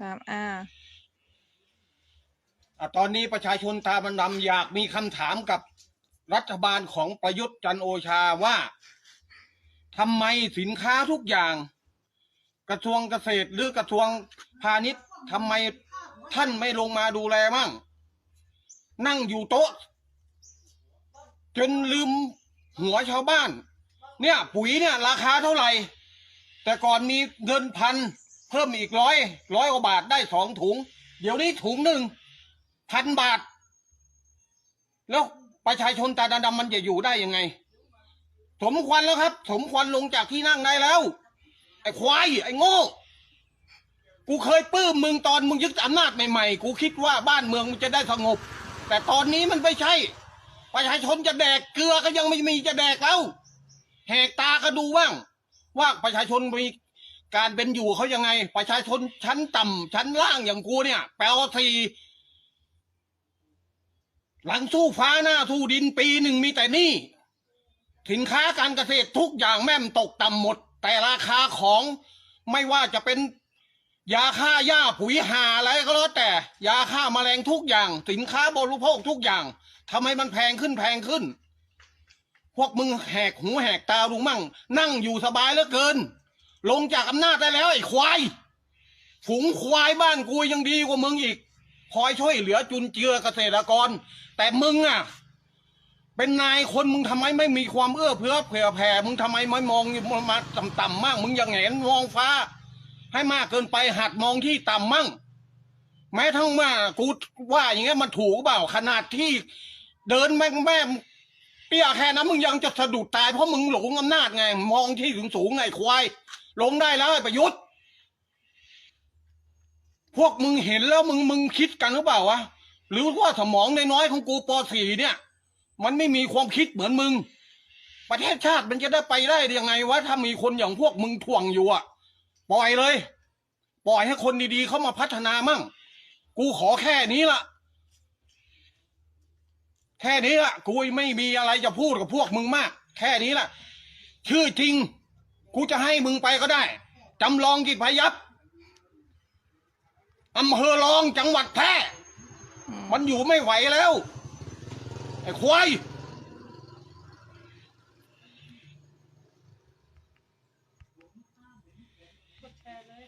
สามอาอะตอนนี้ประชาชนตาบันดำอยากมีคำถามกับรัฐบาลของประยุทธ์จันทร์โอชาว่าทำไมสินค้าทุกอย่าง กระทรวงเกษตรหรือกระทรวงพาณิชย์ทำไมท่านไม่ลงมาดูแลมั่ง นั่งอยู่โต๊ะ จนลืมหัวชาวบ้าน เนี่ย ปุ๋ยเนี่ย ราคาเท่าไหร่ แต่ก่อนมีเงินพัน เพิ่มอีกร้อยร้อยกว่าบาทได้สองถุง เดี๋ยวนี้ถุงหนึ่งพันบาท แล้วประชาชนตาดำมันจะอยู่ได้ยังไง สมควรแล้วครับ สมควรลงจากที่นั่งได้แล้ว ไอ้ควายไอ้โง่กูเคยปลื้มมึงตอนมึงยึดอำนาจใหม่ๆ กูคิดว่าบ้านเมืองมันจะได้สงบ แต่ตอนนี้มันไม่ใช่ ประชาชนจะแดกเกลือก็ยังไม่มีจะแดกแล้วแหกตาก็ดูบ้าง ว่าประชาชนมี การเป็นอยู่เขายังไง ประชาชนชั้นต่ำชั้นล่างอย่างกูเนี่ย แปลว่าสี่หลังสู้ฟ้าหน้าสู้ดินปีหนึ่งมีแต่นี่สินค้าการเกษตรทุกอย่างแม่มตกต่ำหมด แต่ราคาของไม่ว่าจะเป็นยาฆ่าหญ้าปุ๋ยหาอะไรก็แล้วแต่ ยาฆ่าแมลงทุกอย่าง สินค้าบริโภคทุกอย่างทำไมมันแพงขึ้นแพงขึ้น พวกมึงแหกหูแหกตาดูมั่ง นั่งอยู่สบายเหลือเกิน ลงจากอำนาจได้แล้วไอ้ควาย ฝูงควายบ้านกูยังดีกว่ามึงอีก คอยช่วยเหลือจุนเจือเกษตรกร แต่มึงอะ เป็นนายคนมึงทำไมไม่มีความเอื้อเฟื้อเผื่อแผ่ มึงทำไมไม่มองมาต่ำๆมาก มึงยังแหงนมองฟ้า ให้มากเกินไปหัดมองที่ต่ำมั่ง แม้ทั้งว่ากูว่าอย่างเงี้ยมันถูกเปล่าขนาดที่เดินแม่แม่เปียแค่นั้นมึงยังจะสะดุดตายเพราะมึงหลงอำนาจไง มองที่สูงสูงไงควายลงได้แล้วไอ้ประยุทธ์ พวกมึงเห็นแล้วมึงมึงคิดกันหรือเปล่าวะ หรือว่าสมองในน้อยของกูป .4 เนี่ย มันไม่มีความคิดเหมือนมึง ประเทศชาติมันจะได้ไปได้ยังไงวะถ้ามีคนอย่างพวกมึงถ่วงอยู่อะปล่อยเลย ปล่อยให้คนดีๆเข้ามาพัฒนามั่ง กูขอแค่นี้ละแค่นี้ละกูไม่มีอะไรจะพูดกับพวกมึงมาก แค่นี้ละชื่อจริง กูจะให้มึงไปก็ได้ จำลองกิจพยับอำเภอรองจังหวัดแท้มันอยู่ไม่ไหวแล้ว ไอ้ควายเลย